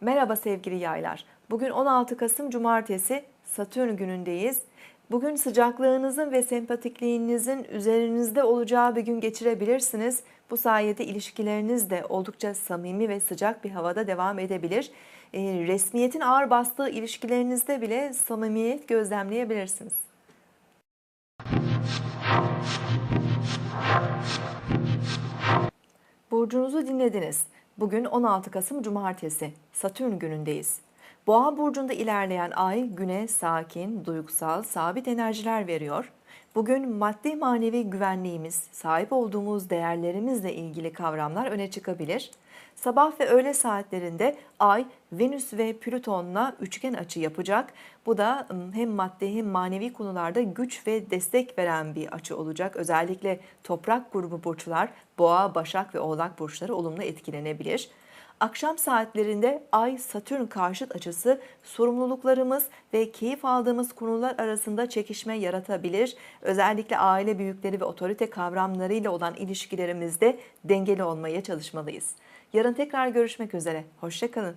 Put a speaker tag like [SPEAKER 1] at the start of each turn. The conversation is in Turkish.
[SPEAKER 1] Merhaba sevgili yaylar. Bugün 16 Kasım Cumartesi Satürn günündeyiz. Bugün sıcaklığınızın ve sempatikliğinizin üzerinizde olacağı bir gün geçirebilirsiniz. Bu sayede ilişkileriniz de oldukça samimi ve sıcak bir havada devam edebilir. Ee, resmiyetin ağır bastığı ilişkilerinizde bile samimiyet gözlemleyebilirsiniz. Burcunuzu dinlediniz. Bugün 16 Kasım Cumartesi, Satürn günündeyiz. Boğa burcunda ilerleyen ay güne sakin, duygusal, sabit enerjiler veriyor. Bugün maddi manevi güvenliğimiz, sahip olduğumuz değerlerimizle ilgili kavramlar öne çıkabilir. Sabah ve öğle saatlerinde Ay, Venüs ve Plüton'la üçgen açı yapacak. Bu da hem maddi hem manevi konularda güç ve destek veren bir açı olacak. Özellikle toprak grubu burçlar, Boğa, Başak ve Oğlak burçları olumlu etkilenebilir. Akşam saatlerinde Ay Satürn karşıt açısı sorumluluklarımız ve keyif aldığımız konular arasında çekişme yaratabilir. Özellikle aile büyükleri ve otorite kavramlarıyla olan ilişkilerimizde dengeli olmaya çalışmalıyız. Yarın tekrar görüşmek üzere. Hoşçakalın.